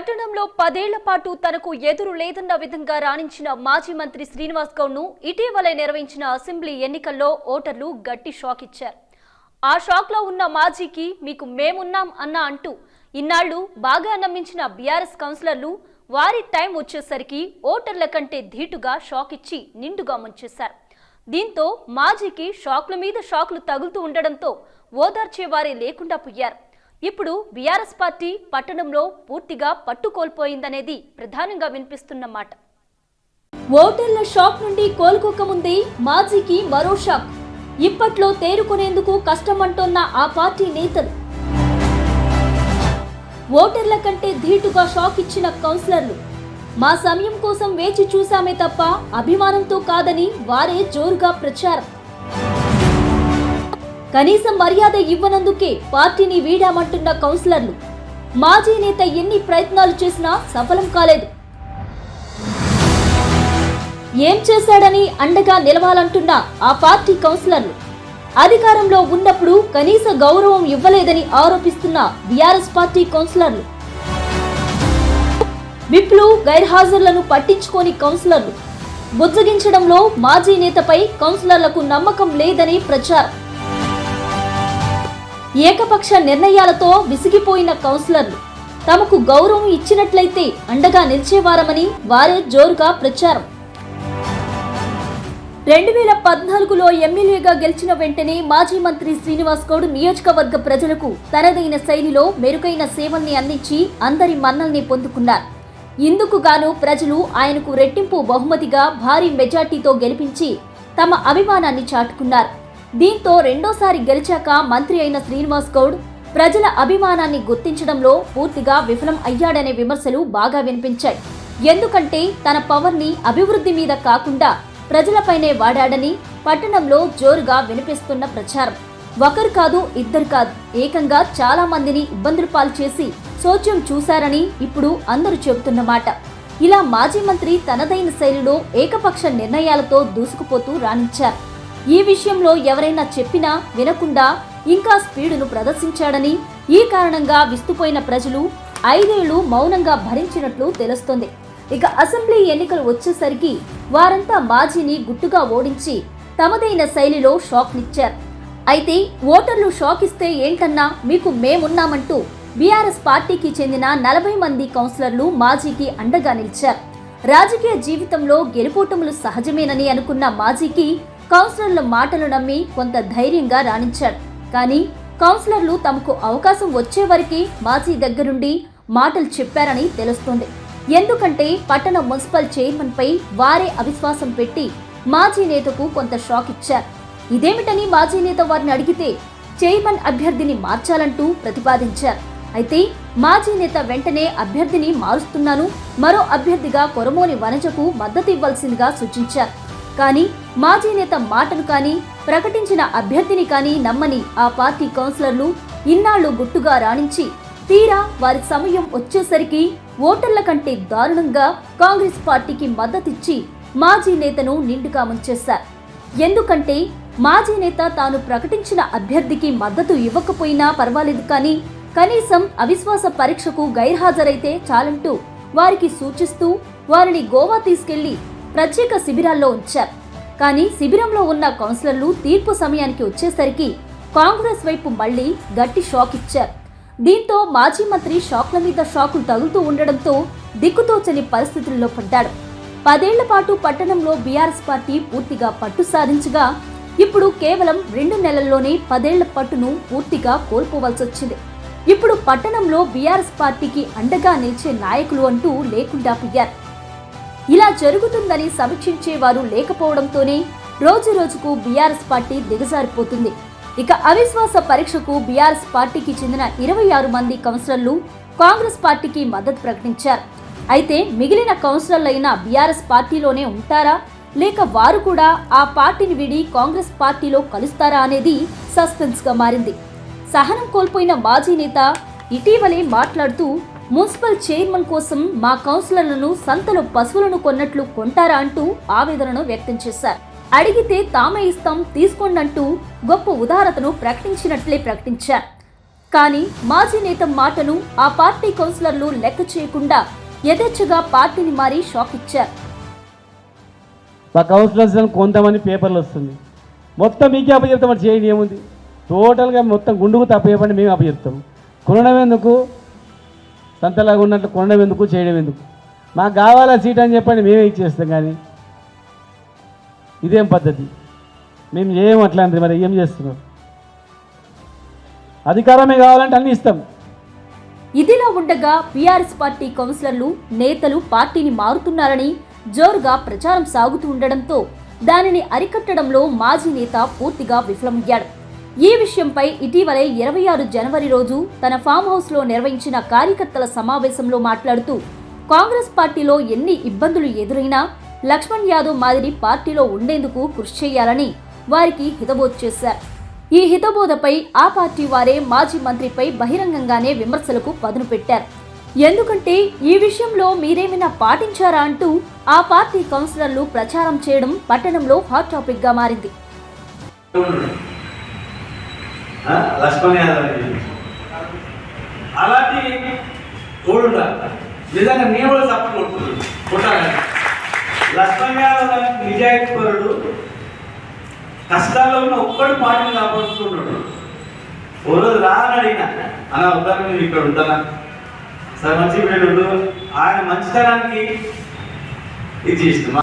పట్టణంలో పదేళ్ళ పాటు తనకు ఎదురు లేదన్న విధంగా రాణించిన మాజీ మంత్రి శ్రీనివాస్ గౌడ్ను ఇటీవలే నిర్వహించిన అసెంబ్లీ ఎన్నికల్లో ఓటర్లు గట్టి షాక్ ఇచ్చారు. ఆ షాక్లో ఉన్న మాజీకి మీకు మేమున్నాం అన్న అంటూ ఇన్నాళ్ళు బాగా నమ్మించిన బీఆర్ఎస్ కౌన్సిలర్లు వారి టైం వచ్చేసరికి ఓటర్ల కంటే ధీటుగా షాక్ ఇచ్చి నిండుగా ముంచేశారు. దీంతో మాజీకి షాక్ల మీద షాక్లు తగులుతూ ఉండడంతో ఓదార్చేవారే లేకుండా పోయారు. ఇప్పుడు బీఆర్ఎస్ పార్టీ పట్టణంలో పూర్తిగా పట్టు కోల్పోయిందనేది ప్రధానంగా వినిపిస్తున్న మాట. ఓటర్ల షాక్ నుండి కోలుకోకముందే మాజీకి మరో షాక్. ఇప్పట్లో తేరుకునేందుకు కష్టమంటోన్న ఆ పార్టీ నేతలు. ఓటర్ల కంటే ధీటుగా షాక్ ఇచ్చిన కౌన్సిలర్లు. మా సమయం కోసం వేచి చూశామే తప్ప అభిమానంతో కాదని వారే జోరుగా ప్రచారం. కనీసం మర్యాద ఇవ్వనందుకే పార్టీని వీడామంటున్న కౌన్సిలర్లు. మాజీ నేత ఎన్ని ప్రయత్నాలు చేసినా సఫలం కాలేదు. ఏం చేశాడని అండగా నిలవాలంటున్న ఆ పార్టీ కౌన్సిలర్లు. అధికారంలో ఉన్నప్పుడు కనీస గౌరవం ఇవ్వలేదని ఆరోపిస్తున్న బీఆర్ఎస్ పార్టీ కౌన్సిలర్లు. విప్లు గైర్హాజరులను పట్టించుకోని కౌన్సిలర్లు. బుజ్జగించడంలో మాజీ నేతపై కౌన్సిలర్లకు నమ్మకం లేదని ప్రచారం. ఏకపక్ష నిర్ణయాలతో విసిగిపోయిన కౌన్సిలర్లు. తమకు గౌరవం ఇచ్చినట్లయితే అండగా నిలిచేవారమని వారే జోరుగా ప్రచారం. రెండు వేల పద్నాలుగులో ఎమ్మెల్యేగా గెలిచిన వెంటనే మాజీ మంత్రి శ్రీనివాస్ గౌడ్ నియోజకవర్గ ప్రజలకు తనదైన శైలిలో మెరుగైన సేవల్ని అందించి అందరి మన్నల్ని పొందుకున్నారు. ఇందుకు గాను ప్రజలు ఆయనకు రెట్టింపు బహుమతిగా భారీ మెజార్టీతో గెలిపించి తమ అభిమానాన్ని చాటుకున్నారు. దీంతో రెండోసారి గెలిచాక మంత్రి అయిన శ్రీనివాస్ గౌడ్ ప్రజల అభిమానాన్ని గుర్తించడంలో పూర్తిగా విఫలం అయ్యాడనే విమర్శలు బాగా వినిపించాయి. ఎందుకంటే తన పవర్ని అభివృద్ధి మీద కాకుండా ప్రజలపైనే వాడాడని పట్టణంలో జోరుగా వినిపిస్తున్న ప్రచారం. ఒకరు కాదు ఇద్దరు కాదు ఏకంగా చాలా మందిని ఇబ్బందులు పాలు చేసి సోచ్యం చూశారని ఇప్పుడు అందరూ చెబుతున్నమాట ఇలా మాజీ మంత్రి తనదైన శైలిలో ఏకపక్ష నిర్ణయాలతో దూసుకుపోతూ రాణించారు. ఈ విషయంలో ఎవరైనా చెప్పినా వినకుండా ఇంకా స్పీడును ప్రదర్శించాడని ఈ కారణంగా విస్తుపోయిన ప్రజలు ఐదేళ్ళు మౌనంగా భరించినట్లు తెలుస్తోంది. ఇక అసెంబ్లీ ఎన్నికలు వచ్చేసరికి వారంతా మాజీని గుట్టుగా ఓడించి తమదైన శైలిలో షాక్నిచ్చారు. అయితే ఓటర్లు షాక్ ఇస్తే ఏంటన్నా మీకు మేమున్నామంటూ బీఆర్ఎస్ పార్టీకి చెందిన నలభై మంది కౌన్సిలర్లు మాజీకి అండగా నిలిచారు. రాజకీయ జీవితంలో గెలుపోటములు సహజమేనని అనుకున్న మాజీకి కౌన్సిలర్ల మాటలు నమ్మి కొంత ధైర్యంగా రాణించారు. కానీ కౌన్సిలర్లు తమకు అవకాశం వచ్చే వరకు మాజీ దగ్గరుండి మాటలు చెప్పారని తెలుస్తోంది. ఎందుకంటే పట్టణ మున్సిపల్ చైర్మన్ పై వారే అవిశ్వాసం పెట్టి మాజీ నేతకు కొంత షాక్ ఇచ్చారు. ఇదేమిటని మాజీ నేత వారిని అడిగితే చైర్మన్ అభ్యర్థిని మార్చాలంటూ ప్రతిపాదించారు. అయితే మాజీ నేత వెంటనే అభ్యర్థిని మారుస్తున్నాను మరో అభ్యర్థిగా కొరమోని వనజకు మద్దతు ఇవ్వాల్సిందిగా సూచించారు. కానీ మాజీ నేత మాటను కానీ ప్రకటించిన అభ్యర్థిని కానీ నమ్మని ఆ పార్టీ కౌన్సిలర్లు ఇన్నాళ్ళు గుట్టుగా రాణించి తీరా వారి సమయం వచ్చేసరికి ఓటర్ల కంటే దారుణంగా కాంగ్రెస్ పార్టీకి మద్దతిచ్చి మాజీ నేతను నిండుగా ముంచేశారు. ఎందుకంటే మాజీ నేత తాను ప్రకటించిన అభ్యర్థికి మద్దతు ఇవ్వకపోయినా పర్వాలేదు కానీ కనీసం అవిశ్వాస పరీక్షకు గైర్హాజరైతే చాలంటూ వారికి సూచిస్తూ వారిని గోవా తీసుకెళ్ళి ప్రత్యేక శిబిరాల్లో ఉంచారు. కానీ శిబిరంలో ఉన్న కౌన్సిలర్లు తీర్పు సమయానికి వచ్చేసరికి కాంగ్రెస్ వైపు మళ్ళీ గట్టి షాక్ ఇచ్చారు. దీంతో మాజీ మంత్రి షాక్ల మీద షాకులు తగులుతూ ఉండడంతో దిక్కుతోచని పరిస్థితుల్లో పడ్డాడు. పదేళ్ళ పాటు పట్టణంలో బీఆర్ఎస్ పార్టీ పూర్తిగా పట్టు సాధించగా ఇప్పుడు కేవలం రెండు నెలల్లోనే పదేళ్ళ పట్టును పూర్తిగా కోల్పోవలసి వచ్చింది. ఇప్పుడు పట్టణంలో బీఆర్ఎస్ పార్టీకి అండగా నిలిచే నాయకులు అంటూ లేకుండా పోయారు. ఇలా జరుగుతుందని సమీక్షించే వారు లేకపోవడంతోనే రోజు రోజుకు బీఆర్ఎస్ పార్టీ దిగజారిపోతుంది. ఇక అవిశ్వాస పరీక్షకు బీఆర్ఎస్ పార్టీకి చెందిన ఇరవై ఆరు మంది కౌన్సిలర్లు కాంగ్రెస్ పార్టీకి మద్దతు ప్రకటించారు. అయితే మిగిలిన కౌన్సిలర్లైన బీఆర్ఎస్ పార్టీలోనే ఉంటారా? లేక వారు కూడా ఆ పార్టీని విడి కాంగ్రెస్ పార్టీలో కలుస్తారా అనేది సస్పెన్స్గా మారింది. సహనం కోల్పోయిన మాజీ నేత ఇటీవలే మాట్లాడుతూ మున్సిపల్ చైర్మన్ కోసం మా కౌన్సిలర్లను సంతలో పశువులను కొన్నట్లు కొంటారా అంటూ ఆవేదనను వ్యక్తం చేశారు. అడిగితే తామే ఇస్తాం తీసుకోండంటూ గొప్ప ఉదారతను ప్రకటించినట్లే ప్రకటించారు. కానీ మాజీ నేత మాటను ఆ పార్టీ కౌన్సిలర్లు లెక్క చేయకుండా యథేచ్ఛగా పార్టీని మారి షాక్ ఇచ్చారు. మా కౌన్సిలర్స్ కొంతమంది పేపర్లు వస్తుంది మొత్తం మీకే అప్పచెప్తాం మరి చేయండి ఏముంది టోటల్గా మొత్తం గుండుకు తప్పేయపండి మేము అప్పచెప్తాం. కొనడం ఎందుకు? సంతలాగా ఉన్నట్లు కొనడం ఎందుకు చేయడం ఎందుకు? మాకు కావాలా సీట్ అని చెప్పండి మేమే ఇచ్చేస్తాం కానీ. ఇదేం పద్ధతి? మేము ఏం అట్లాంటిది మరి ఏం చేస్తున్నాం? అధికారమే కావాలంటే అన్నీ ఇస్తాం. ఇదిలా ఉండగా బీఆర్ఎస్ పార్టీ కౌన్సిలర్లు నేతలు పార్టీని మారుతున్నారని జోరుగా ప్రచారం సాగుతూ ఉండడంతో దానిని అరికట్టడంలో మాజీ నేత పూర్తిగా విఫలమయ్యాడు. ఈ విషయంపై ఇటీవలే ఇరవై ఆరు జనవరి రోజు తన ఫామ్ హౌస్లో నిర్వహించిన కార్యకర్తల సమావేశంలో మాట్లాడుతూ కాంగ్రెస్ పార్టీలో ఎన్ని ఇబ్బందులు ఎదురైనా లక్ష్మణ్ యాదవ్ మాదిరి పార్టీలో ఉండేందుకు కృషి చేయాలని వారికి హితబోధ చేశారు. ఈ హితబోధపై ఆ పార్టీ వారే మాజీ మంత్రిపై బహిరంగంగానే విమర్శలకు పదును పెట్టారు. ఎందుకంటే ఈ విషయంలో మీరేమైనా పాటించారా అంటూ ఆ పార్టీ కౌన్సిలర్లు ప్రచారం చేయడం పట్టణంలో హాట్ టాపిక్గా మారింది. లక్ష్మణ్ యాదవ్ అని. అలాంటి తోడు నిజంగా నేను కూడా సపోర్ట్ కొట్టాలని లక్ష్మణ్ యాదవ్ లాంటి నిజాయితీ కష్టాల్లో ఉన్న ఒక్కడు పార్టీని కాపాడుతున్నాడు ఓ రోజు రా అని అడిగిన. అన్న ఉదాహరణ నేను ఇక్కడ ఉంటానా సరే మంచి ఆయన మంచితనానికి ఇది చేస్తున్నా